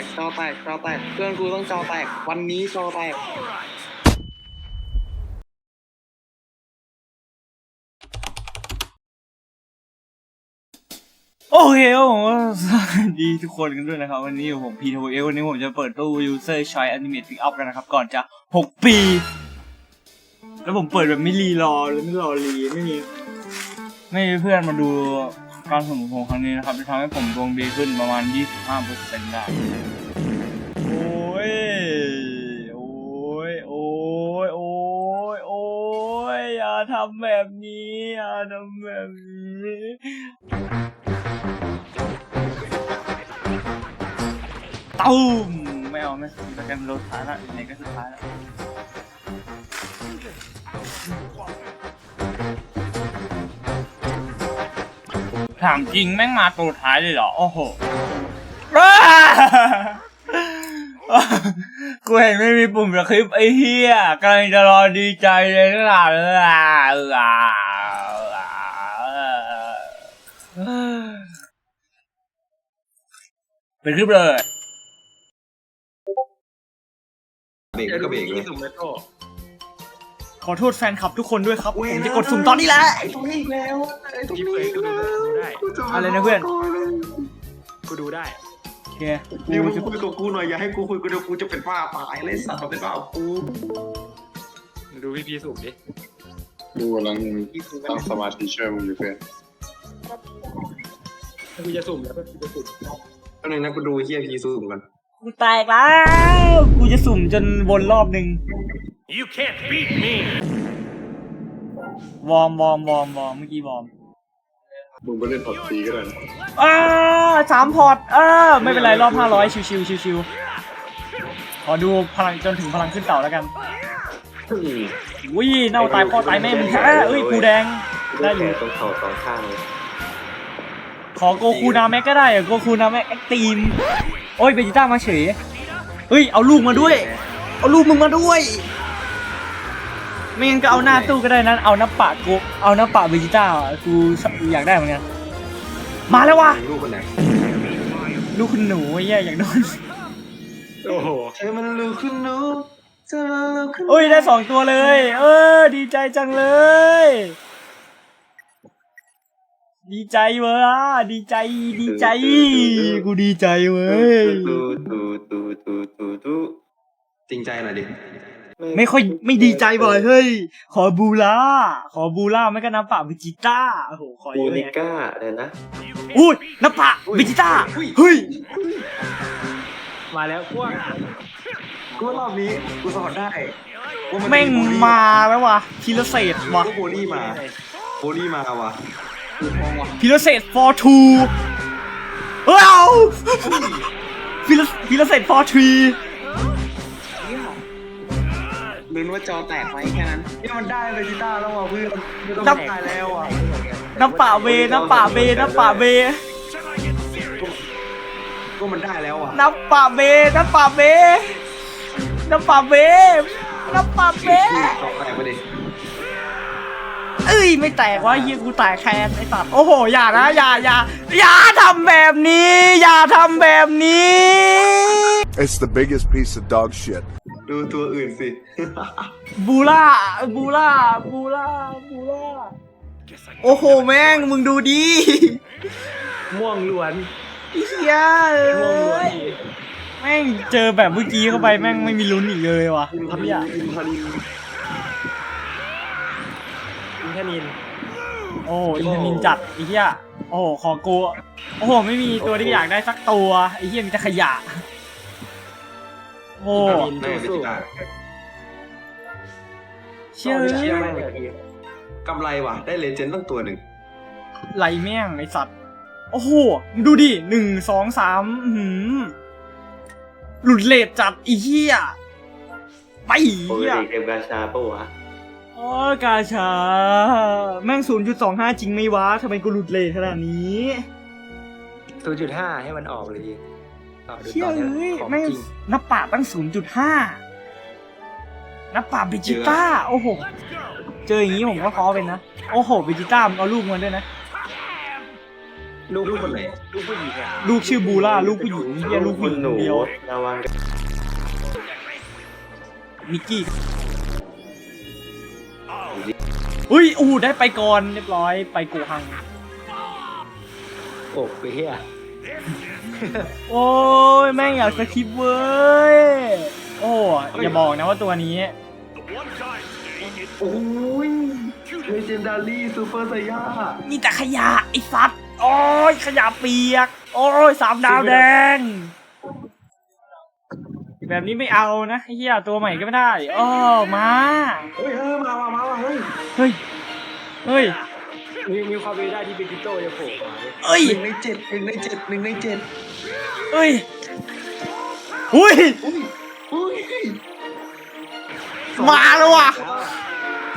กจอแตกจอแตกเพื่อนกูต้องจอแตกวันนี้จอแตกโอเคครับผมก็สวัสดีทุกคนกันด้วยนะครับ วันนี้ผมพีทเอวันนี้ผมจะเปิดตู้ user choice animate pick up กันนะครับ ก่อนจะ 6 ปี แล้วผมเปิดแบบไม่รีรอเลยไม่รอรีไม่มี ไม่มีเพื่อนมาดู การสมของครั้งนี้นะครับจะทำให้ผมดวงดีขึ้นประมาณ 25%ได้ โอ้ย โอ้ย โอ้ย โอ้ย โอ้ย อย่าทำแบบนี้ อย่าทำแบบนี้ตุ้มไม่เอาไม่สแกนโลท้ายละไหนก็สุดท้ายละ ถามจริงแม่งมาตัวท้ายเลยเหรอ โอ้โหกูเห็นไม่มีปุ่มสคริปไอ้เหี้ยกำลังจะรอดีใจเลยนะล่ะเออเป็นคลิปเลยเบรกก็เบรกเลยสุ่มโต ขอโทษแฟนคลับทุกคนด้วยครับผมจะกดสุ่มตอนนี้แหละไอ้ตรงนี้อีกแล้วไอ้ตรงยิ้มนี้เลยอีกกูดูแล้วดูได้อะไรนะเพื่อนกูดูได้โอเคนี่มึกูงจะคุยกับกูหน่อยอย่าให้กูคุยกูเดี๋ยวกูจะเป็นบ้าตายเลยสัตว์เป็นบ้ากูดูพี่พีสูบดิกูกำลังตั้งสมาธิช่วยมึงอยู่เพื่อนถ้ากูจะสุ่มแล้วก็กูจะสุ่มตอนนึงนะกูดูเฮียพีซูมกัน กูแตกแล้ว กูจะสุ่มจนวนรอบหนึ่ง You can't beat me วอร์มวอร์มวอร์มวอร์มเมื่อกี้วอร์มมึงไปเล่นพอดซีก็ได้นะอ้าสามพอร์ตเออไม่เป็นไรรอบห้าร้อยชิวชิวชิวชิวๆขอดูพลังจนถึงพลังขึ้นเต่าแล้วกันอุ้ยเน่าตายพ่อตายแม่มึงแท้เอ้ยกูแดง ได้อยู่ตรงเข่าสองข้างเลยขอโกคูนาแม็กก็ได้อะโกคูนาแม็กแอคทีม โอ้ยเบจิต้ามาเฉย เฮ้ย เอาลูกมาด้วย เอาลูกมึงมาด้วยไม่งั้นก็เอาหน้าตู้ก็ได้นะเอาน้ำปะกู เอาน้ำปะเบจิต้าอะกูอยากได้เหมือนกัน มาแล้ววะลูกคนไหน ลูกคุณหนูไอ้เหี้ยอยากโดนโอ้โหเธอมันลูกขึ้นนูเธอมันลูกขึ้นโอ้ยได้สองตัวเลย เออ ดีใจจังเลย ดีใจเว้ยอะดีใจดีใจ กูดีใจเว้ยตูตูตูตูตูตูจริงใจหน่อยดิไม่ค่อยไม่ดีใจบ่อยเฮ้ย ขอบูล่าขอบูล่าไม่ก็น้ำปะเบจิต้าโอ้โหขอเยอะนิก้าเลยนะอุ้ยน้ำปะเบจิต้าเฮ้ยมาแล้วพวกกูว่ารอบนี้กูสอนได้แม่งมาแล้วว่ะพิรเศษวะโบลี่มาโบลี่มาว่ะ พิรเศษ for two เอ้าพิรพิรเศษ for three ลุ้นว่าจอแตกไหมแค่นั้นเนี่ยมันได้เลยกีตาร์แล้วว่ะเพื่อนไม่ต้องนับได้แล้วอะน้ำปะเบน้ำปะเบน้ำปะเบก็มันได้แล้วอะน้ำปะเบน้ำปะเบน้ำปะเบน้ำปะเบตอกแตกไปดิ เอ้ยไม่แตกวะเฮียกูแตกแคนไอ้ตัดโอ้โหอย่านะอย่าอย่าอย่าทำแบบนี้ อย่าทำแบบนี้ It's the biggest piece of dog shit. ดูตัวอื่นสิ บูล่าบูล่าบูล่าบูล่าโอ้โหแม่งมึงดูดิม่วงล้วนเฮียเอม่วงล้วน้ยแม่งเจอแบบเมื่อกี้เข้าไปแม่งไม่มีลุ้นอีกเลยว่ะอินทครับนิพี่นอะอินทนินอิน ทนิน โอ้อินทนินจัดไอ้เหี้ยโอ้โหขอกูโอ้โหไม่มีตัวที่อยากได้สักตัวไอ้เหี้ยมีแต่ขยะ โอ้อินแม่งสู้กีตาร์เชื่อเชี่ยแม่งกำไรว่ะ ได้เลเจนด์ตั้งตัวหนึ่งไหลแม่งไอสัตว์โอ้โหดูดิหนึ่งสองสามอื้อหือหลุดเลทจัดไอีเหี้ยไปปกเหี้ยติเกมกาชาปะวะ โอ้ยกาชา แม่งศูนย์จุดสองห้าจริงไหมวะทำไมกูหลุดเลทขนาดนี้ศูนย์จุดห้าให้มันออกเลยดิต่อดูเชี่ยต่อเลเนี่ยยของแม่งจริงนับป่าตั้งศูนย์จุดห้านับป่าเบจิต้า โอ้โห เจออย่างนี้ผมก็ท้อเป็นนะ โอ้โหเบจิต้ามึงเอาลูกมันด้วยนะลูกคนไหนลูกผู้หญิงอะลูกชื่อบูล่า ลูกผู้หญิงเฮียลูกผู้คุหณญิงหนูเดียว ระวังกันมิกกี้ อุ้ยอู้ได้ไปก่อนเรียบร้อยไปกูฮัง โอ้ไปเฮียโอ้ยแม่งอยากสคริปต์เว้ย โอ้อย่าบอกนะว่าตัวนี้ โอ้ยเลเจนดารี่ซูเปอร์ไซย่ามีแต่ขยะไอ้สัตว์ โอ้ยขยะเปียก โอ้ยสามดาวแดง แบบนี้ไม่เอานะไอ้เหี้ยตัวใหม่ก็ไม่ได้อ้อมาเฮ้ยเออมามามามาเฮ้ยเฮ้ยเฮ้ยมีมีความเป็นไปได้ที่เบจิโต้จะโผล่มาเว้ยเอ้ยหนึ่งในเจ็ดหนึ่งในเจ็ดหนึ่งในเจ็ดเอ้ยอุ้ยอุ้ยอุ้ยมาแล้วว่ะ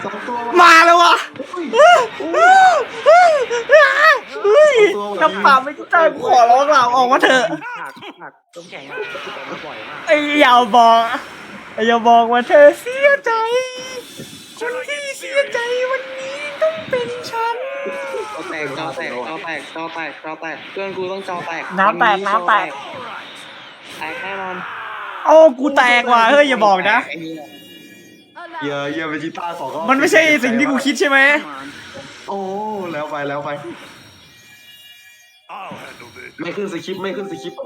สองตัวมาแล้วว่ะอุ้ยเฮ้ยน้ำตาไม่ใจกูขอร้องเราออกมาเถอะ หักหักต้มแข็งอะต้มแข็งบ่อยมากไอ้อย่าบอกไอ้อย่าบอกว่าเธอเสียใจคนที่เสียใจวันนี้ต้องเป็นฉัน จอแตกจอแตกจอแตกจอแตกจอแตกเพื่อนกูต้องจอแตกน้ำแตกวัน้ำแตก แตกแน่นอนโอ้กูแตกว่ะเฮ้ยอย่าบอกนะไอ้เหี้ยเยอะเยอะเวจิต้าสองรอบมันไม่ใช่สิ่งที่กูคิดใช่ไหม โอ้แล้วไปแล้วไป ไม่ขึ้นสคริปต์ไม่ขึ้นสคริปต์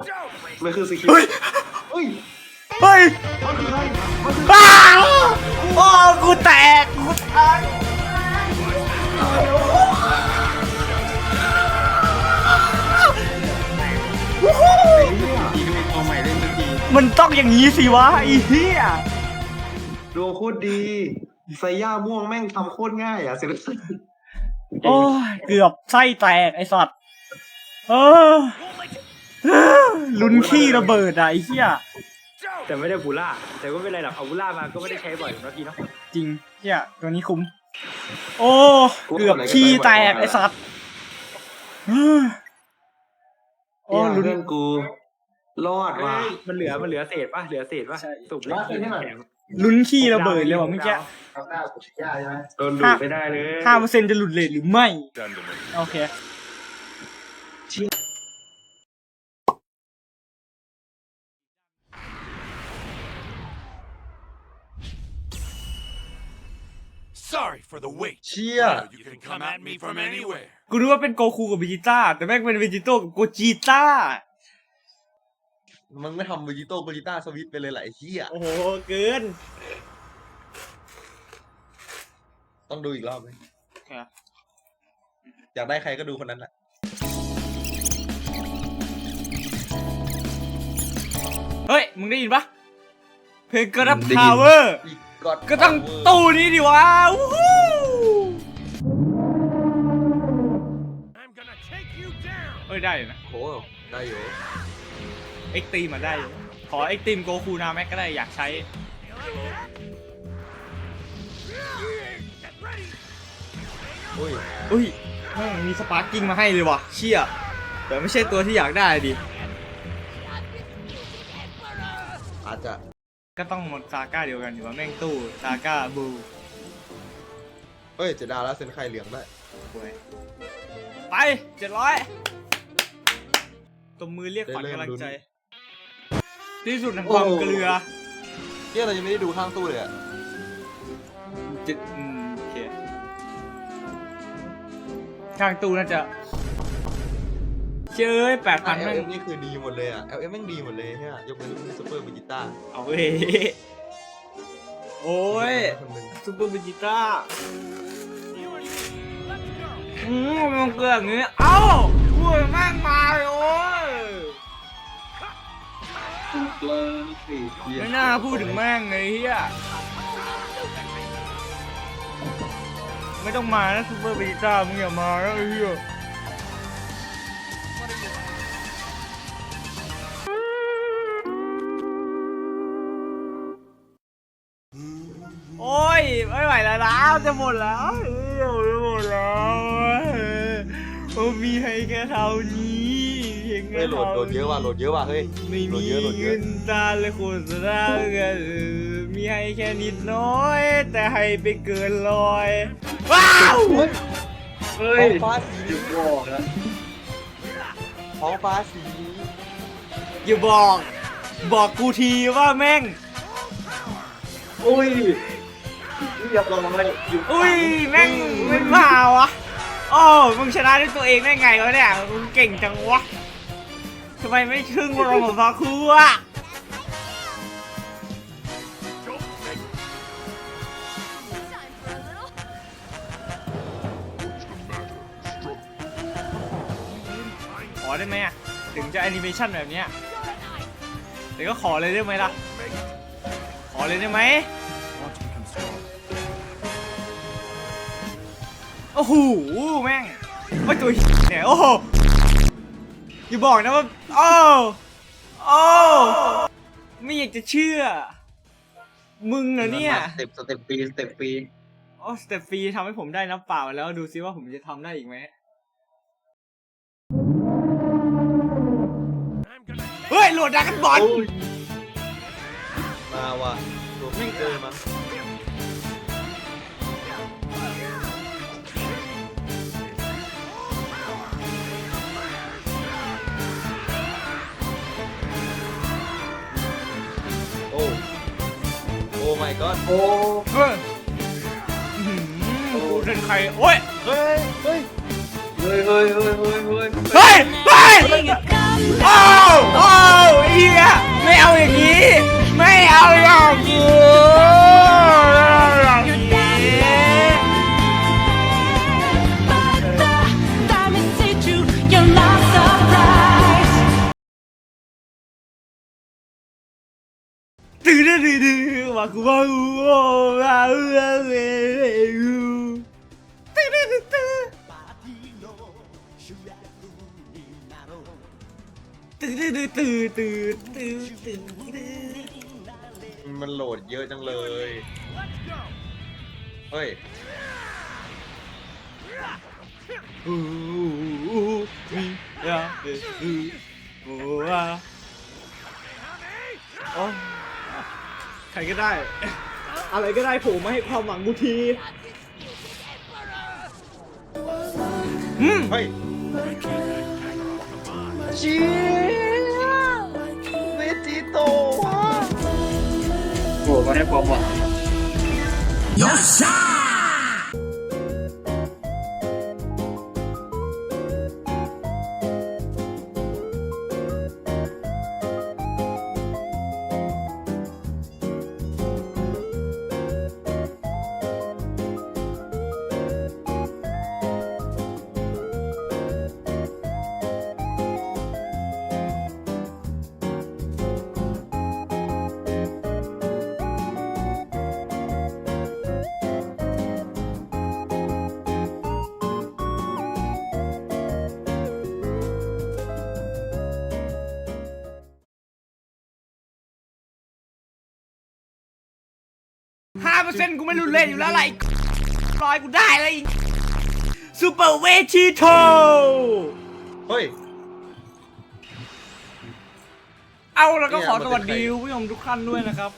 ไม่ขึ้นสคริปต์เฮ้ยเฮ้ยเฮ้ยมันคือใครมันคืออ้าวโอ้กูแตกกูแตกทีดูตัวใหม่เล่นสักทีมันต้องอย่างนี้สิวะไอ้เหี้ยดวงโคตรดีไซย่าม่วงแม่งทำโคตรง่ายอะเสร็จโอ้ยเกือบไส้แตกไอ้สัตว์ เออลุ้นขี้ระเบิดอะไอ้เหี้ยแต่ไม่ได้บูล่า แต่ก็ไม่เป็นไรหรอกเอาบูล่ามาก็ไม่ได้ใช้บ่อยหรอกนะพี่เนาะจริงเหี้ยตัวนี้คุ้ม โอ้เกือบขี้แตกไอ้สัตว์เออโอ้โอ้ลุ้นเพื่อนกู รอดเฮ้ว่ะยมันเหลือมันเหลือเศษป่ะเหลือเศษป่ะใช่ สุกเล็กกินน้ำแข็งลุ้นขี้ระเบิดเลยว่ะเมื่อกี้โดนดูดไม่ได้เลยห้าเปอร์เซ็นต์จะหลุดเลทหรือไม่ โอเค Sorry for the wait. เชี่ย You can come at me from anywhere. กูนึกว่าเป็นโกคูกับเวจิต้า แต่แม่งเป็นเวจิโต้กับโกจิต้า มึงไม่ทำเวจิโต้เวจิต้าสวิตไปเลยหลายเชี่ยโอ้โห เกิน ต้องดูอีกรอบไหมครับ อยากได้ใครก็ดูคนนั้นแหละเฮ้ย มึงได้ยินปะเพลงกระดับพาวเวอร์อีก ก็ก็ต้องตู้นี้ดิวะวู้ฮู้ I'm gonna take you down. เอ้ยได้อยู่นะ โหได้อยู่เอ็กตีมาได้อยู่ขอเอ็กตีมโกคูนาแม็กก็ได้อยากใช้ Get ready. อุ้ยอุ้ยแม่งมีสปาร์กิ้งมาให้เลยว่ะเชี่ยแต่ไม่ใช่ตัวที่อยากได้ดิอาจจะ ก็ต้องหมดซาก้าเดียวกันอยู่ว่าแม่งตู้ซาก้าบูเฮ้ยเจะดาวแล้วเซ็นไข่เหลืองได้ป่วยไปเจ็ดร้อยตบมือเรียกขวัญกำลังใจ ที่สุดแห่งความเกลือเชี่ยเรายังไม่ได้ดูข้างตู้เลยอะเจ็ดอืมโอเคข้างตู้น่าจะ เชยแปดพันเอแม่งลเอ็มนี่คือดีหมดเลยอะเอลเอ็มแม่งดีหมดเลยเนี่ยยกเว้นซูเปอร์เวจิต้าเอาเว้ยโอ้ยคนหนึ่งซูเปอร์เบจิต้าอืมมันเกิดอย่างนี้เอ้าพูดแม่งมาเลยโอ้ยไม่น่าพูดถึงแม่งเลยเฮียไม่ต้องมานะซูเปอร์เบจิต้ามึงอย่ามานะไอ้เฮีย โอ้ยไม่ไหวแล้วนะจะหมดแล้วเฮ้ยจะหมดแล้วเออมีให้แค่เท่านี้เพียงแค่เฮ้ยโหลดเท่าโหลดเยอะว่ะโหลดเยอะว่ะเฮ้ยไม่โหลมีดเยอะโหลดเยเงิอะนตาเลยโฆษณาเงินเออมีให้แค่นิดน้อย แต่ให้ไปเกินร้อยว้าว เฮ้ย ฟ้าสีบอกนะ ท้องฟ้าสี อย่าบอก บอกกูทีว่าแม่ง อุ้ยเรียบร้อยอยู่อุ้ยแม่งไม่มาวะโอ้มึงชนะด้วยตัวเองได้ไงวะเนี่ยมึงเก่งจังวะทำไมไม่ชึ่งรองกับฟาคูอะ จะแอนิเมชันแบบเนี้ยเดี๋ยวก็ขอเลยได้ไหมล่ะ ขอเลยได้ไหมโอ้โหแม่งไอ้ยตัวเหี้ยเนี่ยโอ้โหอย่าบอกนะว่าโอ้โอ้ไม่อยากจะเชื่อ มึงเหรอเนี่ยสเต็ปสเต็ปปีสเต็ปปีโอ้สเตปฟรีทำให้ผมได้น้ำเปล่าแล้วดูซิว่าผมจะทำได้อีกไหม ดดักกันบอลมาว่ะตัวไม่เจอมาโอ้โอ้ my god โอ้เฮ้ยอื้อหือกูเป็นใครโอ้ย เฮ้ยเฮ้ยเฮ้ยเฮ้ยเฮ้ยเฮ้ยเฮ้ยเฮ้ย ตื่นตื่นตื่นตื่นตื่นตื่นตื่นมันโหลดเยอะจังเลย เฮ้ยอู้มียาเออโอ้ว่าโอ้ใครก็ได้ อะไรก็ได้โผล่มาให้ความหวังกูทีอืมเฮ้ยโอ้ม giovane può morire. Yosha! หวังห้าเปอร์เซ็นต์กูไม่รุนเล่นอยู่แล้วอะไรร้อยกูได้แล้วอีกซูเปอร์เวทีโทเฮ้ย เอาแล้วก็เนี่ยขอมันสเป็นวัสดีใครผู้ชมทุกท่านด้วยนะครับ